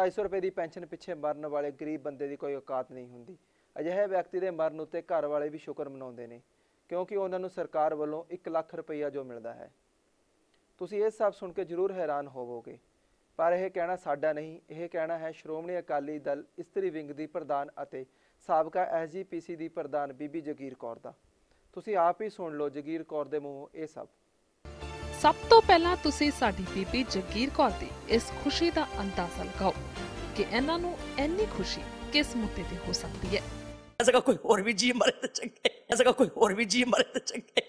250 ਰੁਪਏ ਦੀ ਪੈਨਸ਼ਨ ਪਿੱਛੇ ਮਰਨ ਵਾਲੇ ਗਰੀਬ ਬੰਦੇ ਦੀ ਕੋਈ ਔਕਾਤ ਨਹੀਂ ਹੁੰਦੀ। ਅਜਿਹੇ ਵਿਅਕਤੀ ਦੇ ਮਰਨ ਉੱਤੇ ਘਰ ਵਾਲੇ ਵੀ ਸ਼ੁਕਰ ਮਨਾਉਂਦੇ ਨੇ, ਕਿਉਂਕਿ ਉਹਨਾਂ ਨੂੰ ਸਰਕਾਰ ਵੱਲੋਂ 1 ਲੱਖ ਰੁਪਈਆ ਜੋ ਮਿਲਦਾ ਹੈ। ਤੁਸੀਂ ਇਹ ਸਭ ਸੁਣ ਕੇ ਜ਼ਰੂਰ ਹੈਰਾਨ ਹੋਵੋਗੇ। ਪਰ ਇਹ ਕਹਿਣਾ ਸਾਡਾ ਨਹੀਂ, ਇਹ ਕਹਿਣਾ ਹੈ ਸ਼੍ਰੋਮਣੀ ਅਕਾਲੀ ਦਲ ਇਸਤਰੀ ਵਿੰਗ ਦੀ ਪ੍ਰਧਾਨ ਅਤੇ ਸਾਬਕਾ ਐਸਜੀਪੀਸੀ ਦੀ ਪ੍ਰਧਾਨ ਬੀਬੀ ਜਗੀਰ ਕੌਰ ਦਾ। ਤੁਸੀਂ ਆਪ ਹੀ ਸੁਣ ਲਓ ਜਗੀਰ ਕੌਰ ਦੇ ਮੂੰਹੋਂ ਇਹ ਸਭ। ਸਭ ਤੋਂ ਪਹਿਲਾਂ ਤੁਸੀਂ ਸਾਡੀ ਬੀਬੀ ਜਗੀਰ ਕੌਰ ਦੀ ਇਸ ਖੁਸ਼ੀ ਦਾ ਅੰਦਾਜ਼ਾ ਲਗਾਓ ਕਿ ਇਹਨਾਂ ਨੂੰ ਇੰਨੀ ਖੁਸ਼ੀ ਕਿਸ ਮੁੱਦੇ ਤੇ ਹੋ ਸਕਦੀ ਹੈ। ਐਸਾ ਕੋਈ ਹੋਰ ਵੀ ਜੀ ਮਰੇ ਤਾਂ ਚੰਗੇ। ਐਸਾ ਕੋਈ ਹੋਰ ਵੀ ਜੀ ਮਰੇ ਤਾਂ ਚੰਗੇ।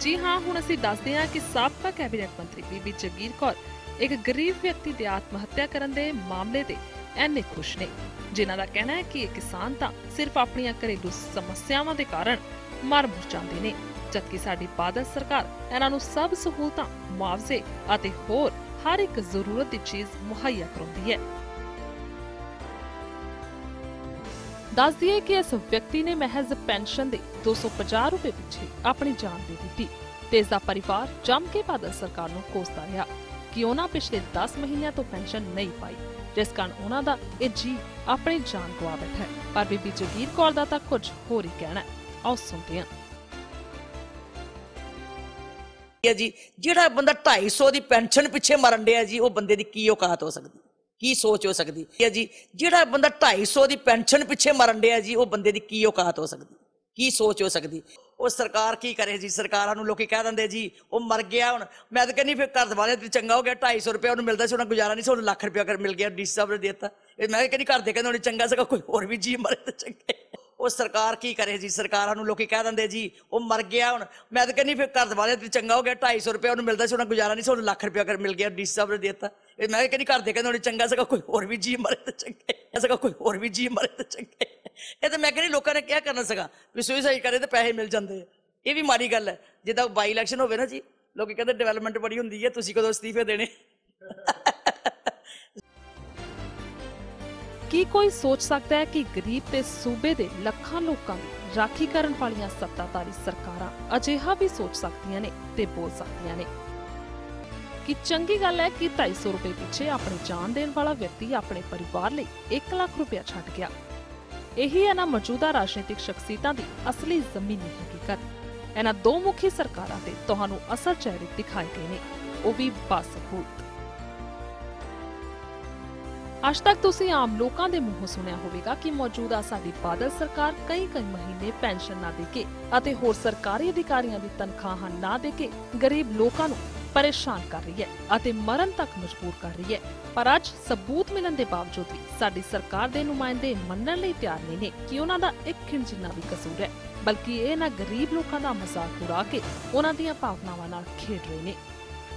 ਜੀ ਹਾਂ ਹੁਣ ਅਸੀਂ ਦੱਸਦੇ ਹਾਂ ਕਿ ਸਾਬਕਾ ਕੈਬਨਿਟ ਮੰਤਰੀ ਬੀਬੀ ਜਗੀਰ ਕੌਰ ਇੱਕ ਗਰੀਬ ਵਿਅਕਤੀ ਦੇ ਆਤਮ ਹੱਤਿਆ ਕਰਨ ਦੇ ਮਾਮਲੇ ਦੇ ਐਨੇ ਖੁਸ਼ ਨੇ ਜਿਨ੍ਹਾਂ ਦਾ ਕਹਿਣਾ ਹੈ ਕਿ ਇਹ ਕਿਸਾਨ ਤਾਂ ਸਿਰਫ ਆਪਣੀਆਂ ਘਰੇਲੂ ਸਮੱਸਿਆਵਾਂ ਦੇ ਕਾਰਨ ਮਰ ਮੁਰ ਜਾਂਦੇ ਨੇ। ਜਦਕਿ ਸਾਡੀ ਬਾਦਲ ਸਰਕਾਰ ਇਹਨਾਂ ਨੂੰ ਸਭ ਸਹੂਲਤਾਂ, ਮੁਆਵਜ਼ੇ ਅਤੇ ਹੋਰ ਹਰ ਇੱਕ ਜ਼ਰੂਰਤ ਦੀ ਚੀਜ਼ ਮੁਹੱਈਆ ਕਰਾਉਂਦੀ ਹੈ। ਦੱਸ ਦਈਏ ਕਿ ਇਸ ਵਿਅਕਤੀ ਨੇ ਮਹਿਜ਼ ਪੈਨਸ਼ਨ ਦੇ 250 ਰੁਪਏ ਪਿੱਛੇ ਆਪਣੀ ਜਾਨ ਦੇ ਦਿੱਤੀ ਤੇ ਇਸ ਦਾ ਪਰਿਵਾਰ ਜੰਮ ਕੇ ਬਾਦਲ ਸਰਕਾਰ ਨੂੰ ਕੋਸਦਾ ਰਿਹਾ ਕਿ ਉਹਨਾਂ ਪਿਛਲੇ 10 ਮਹੀਨਿਆਂ ਤੋਂ ਪੈਨਸ਼ਨ ਨਹੀਂ ਪਾਈ, ਜਿਸ ਕਾਰਨ ਉਹਨਾਂ ਦਾ ਇਹ ਜੀ ਆਪਣੀ ਜਾਨ ਗਵਾ ਬੈਠਾ ਹੈ। ਪਰ ਬੀਬੀ ਜਗੀਰ ਕੌਰ ਦਾ ਤਾਂ ਕੁਝ ਹੋਰ ਹੀ ਕਹਿਣਾ ਹੈ। ਆਓ ਸੁਣਦੇ ਹਾਂ। ਹੈ ਜੀ। ਜਿਹੜਾ ਬੰਦਾ 250 ਦੀ ਪੈਨਸ਼ਨ ਪਿੱਛੇ ਮਰਨ ਡਿਆ ਜੀ, ਉਹ ਬੰਦੇ ਦੀ ਕੀ ਔਕਾਤ ਹੋ ਸਕਦੀ? ਕੀ ਸੋਚ ਹੋ ਸਕਦੀ? ਹੈ ਜੀ, ਜਿਹੜਾ ਬੰਦਾ 250 ਦੀ ਪੈਨਸ਼ਨ ਪਿੱਛੇ ਮਰਨ ਡਿਆ ਜੀ, ਉਹ ਬੰਦੇ ਦੀ ਕੀ ਔਕਾਤ ਹੋ ਸਕਦੀ? ਕੀ ਸੋਚ ਹੋ ਸਕਦੀ? ਉਹ ਸਰਕਾਰ ਕੀ ਕਰੇ ਜੀ? ਸਰਕਾਰਾਂ ਨੂੰ ਲੋਕੀ ਕਹਿ ਦਿੰਦੇ ਜੀ, ਉਹ ਮਰ ਗਿਆ ਹੁਣ। ਮੈਂ ਤਾਂ ਕਹਿੰਦੀ, ਫਿਰ ਘਰ ਵਾਲੇ ਤੇ ਚੰਗਾ ਹੋ ਗਿਆ 250 ਰੁਪਏ ਉਹਨੂੰ ਮਿਲਦਾ ਸੀ, ਉਹਨਾਂ ਗੁਜ਼ਾਰਾ ਨਹੀਂ ਸੀ, ਉਹਨੂੰ ਲੱਖ ਰੁਪਏ ਕਰ ਮਿਲ ਗਿਆ, ਡੀ ਸਾਹਿਬ ਨੇ ਦੇਤਾ। ਇਹ ਮੈਂ ਕਹਿੰਦੀ, ਘਰ ਦੇ ਕਹਿੰਦੇ ਉਹਨੇ ਚੰਗਾ ਸੀਗਾ, ਕੋਈ ਹੋਰ ਵੀ ਜੀ ਮਰੇ ਤਾਂ ਚੰਗੇ ਉਹ ਸਰਕਾਰ ਕੀ ਕਰੇ ਜੀ? ਸਰਕਾਰਾਂ ਨੂੰ ਲੋਕੀ ਕਹਿ ਦਿੰਦੇ ਜੀ, ਉਹ ਮਰ ਗਿਆ ਹੁਣ। ਮੈਂ ਤਾਂ ਕਹਿੰਦੀ, ਫਿਰ ਘਰ ਵਾਲੇ ਚੰਗਾ ਹੋ ਗਿਆ 250 ਰੁਪਏ ਉਹਨੂੰ ਮਿਲਦਾ ਸੀ ਉਹਨਾਂ ਗੁਜ਼ਾਰਾ ਨਹੀਂ ਸੀ, ਉਹਨੂੰ ਲੱਖ ਰੁਪਏ ਕਰ ਮਿਲ ਗਿਆ, ਡੀ ਸਾਹਿਬ ਨੇ ਦਿੱਤਾ। ਇਹ ਮੈਂ ਕਹਿੰਦੀ, ਘਰ ਦੇ ਕਹਿੰਦੇ, ਉਹਨੇ ਚੰਗਾ, ਸੀਗਾ ਕੋਈ ਹੋਰ ਵੀ ਜੀ ਮਰੇ ਤਾਂ ਚੰਗੇ। ਐਸਾ ਕੋਈ ਹੋਰ ਵੀ ਜੀ ਮਰੇ ਤਾਂ ਚੰਗੇ। ਇਹ ਤਾਂ ਮੈਂ ਕਹਿੰਦੀ, ਲੋਕਾਂ ਨੇ ਕਿਹਾ ਕਰਨਾ ਸੀਗਾ? ਵੀ ਸੁਈਸਾਈਡ ਕਰੇ ਤਾਂ ਪੈਸੇ ਮਿਲ ਜਾਂਦੇ ਇਹ ਵੀ ਮਾੜੀ ਗੱਲ ਹੈ। ਜਿੱਦਾਂ ਬਾਈ ਇਲੈਕਸ਼ਨ ਹੋਵੇ ਨਾ ਜੀ, ਲੋਕੀ ਕਹਿੰਦੇ ਡਿਵੈਲਪਮੈਂਟ ਬੜੀ ਹੁੰਦੀ ਹੈ, ਤੁਸੀਂ ਕਦੋਂ ਅਸਤੀਫੇ ਦੇਣੇ? ਕੀ ਕੋਈ ਸੋਚ ਸਕਦਾ ਹੈ ਕਿ ਗਰੀਬ ਤੇ ਸੂਬੇ ਦੇ ਲੱਖਾਂ ਲੋਕਾਂ ਦੀ ਰਾਖੀ ਕਰਨ ਵਾਲੀਆਂ ਸੱਤਾਧਾਰੀ ਸਰਕਾਰਾਂ ਅਜਿਹਾ ਵੀ ਸੋਚ ਸਕਦੀਆਂ ਨੇ ਤੇ ਬੋਲ ਸਕਦੀਆਂ ਨੇ? ਕਿ ਚੰਗੀ ਗੱਲ ਹੈ ਕਿ 250 ਰੁਪਏ ਪਿੱਛੇ ਆਪਣੀ ਜਾਨ ਦੇਣ ਵਾਲਾ ਵਿਅਕਤੀ ਆਪਣੇ ਪਰਿਵਾਰ ਲਈ 1 ਲੱਖ ਰੁਪਇਆ ਛੱਡ ਗਿਆ? ਇਹੀ ਹੈ ਨਾ ਮੌਜੂਦਾ ਰਾਜਨੀਤਿਕ ਸ਼ਖਸੀਅਤਾਂ ਦੀ ਅਸਲੀ ਜ਼ਮੀਨੀ ਹਕੀਕਤ। ਇਹਨਾਂ ਦੋ ਮੁਖੀ ਸਰਕਾਰਾਂ ਤੇ ਤੁਹਾਨੂੰ ਅਸਲ ਚਿਹਰੇ ਦਿਖਾਈ ਗਏ ਨੇ। ਉਹ ਵੀ ਬਾਸਬੂਤ ਅੱਜ ਤੱਕ ਤੁਸੀਂ ਆਮ ਲੋਕਾਂ ਦੇ ਮੂੰਹੋਂ ਸੁਣਿਆ ਹੋਵੇਗਾ ਕਿ ਮੌਜੂਦਾ ਸਾਡੀ ਬਾਦਲ ਸਰਕਾਰ ਕਈ ਕਈ ਮਹੀਨੇ ਪੈਨਸ਼ਨ ਨਾ ਦੇ ਕੇ ਅਤੇ ਹੋਰ ਸਰਕਾਰੀ ਅਧਿਕਾਰੀਆਂ ਦੀ ਤਨਖਾਹਾਂ ਨਾ ਦੇ ਕੇ ਗਰੀਬ ਲੋਕਾਂ ਨੂੰ ਪਰੇਸ਼ਾਨ ਕਰ ਰਹੀ ਹੈ ਅਤੇ ਮਰਨ ਤੱਕ ਮਜਬੂਰ ਕਰ ਰਹੀ ਹੈ। ਪਰ ਅੱਜ ਸਬੂਤ ਮਿਲਣ ਦੇ ਬਾਵਜੂਦ ਵੀ ਸਾਡੀ ਸਰਕਾਰ ਦੇ ਨੁਮਾਇੰਦੇ ਮੰਨਣ ਲਈ ਤਿਆਰ ਨਹੀਂ ਨੇ ਕਿ ਉਹਨਾਂ ਦਾ ਇੱਕ ਖਿੰਡ ਜਿੰਨਾ ਵੀ ਕਸੂਰ ਹੈ, ਬਲਕਿ ਇਹ ਨਾ ਗਰੀਬ ਲੋਕਾਂ ਦਾ ਮਜ਼ਾਕ ਉਡਾ ਕੇ ਉਹਨਾਂ ਦੀਆਂ ਭਾਵਨਾਵਾਂ ਨਾਲ ਖੇਡ ਰਹੇ ਨੇ।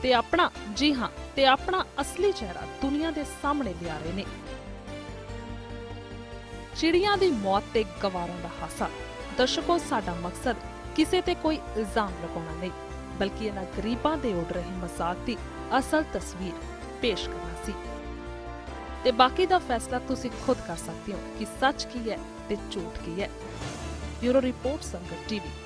ਤੇ ਆਪਣਾ, ਜੀ ਹਾਂ, ਤੇ ਆਪਣਾ ਅਸਲੀ ਚਿਹਰਾ ਦੁਨੀਆ ਦੇ ਸਾਹਮਣੇ ਲਿਆ ਰਹੇ ਨੇ। ਚਿੜੀਆਂ ਦੀ ਮੌਤ ਤੇ ਗਵਾਰਾਂ ਦਾ ਹਾਸਾ। ਦਰਸ਼ਕੋ, ਸਾਡਾ ਮਕਸਦ ਕਿਸੇ ਤੇ ਕੋਈ ਇਲਜ਼ਾਮ ਲਗਾਉਣਾ ਨਹੀਂ, ਬਲਕਿ ਇਹਨਾਂ ਗਰੀਬਾਂ ਦੇ ਉੱਡ ਰਹੇ ਮਜ਼ਾਕ ਦੀ ਅਸਲ ਤਸਵੀਰ ਪੇਸ਼ ਕਰਨਾ ਸੀ। ਤੇ ਬਾਕੀ ਦਾ ਫੈਸਲਾ ਤੁਸੀਂ ਖੁਦ ਕਰ ਸਕਦੇ ਹੋ ਕਿ ਸੱਚ ਕੀ ਹੈ ਤੇ ਝੂਠ ਕੀ ਹੈ। Bureau report Sangat TV.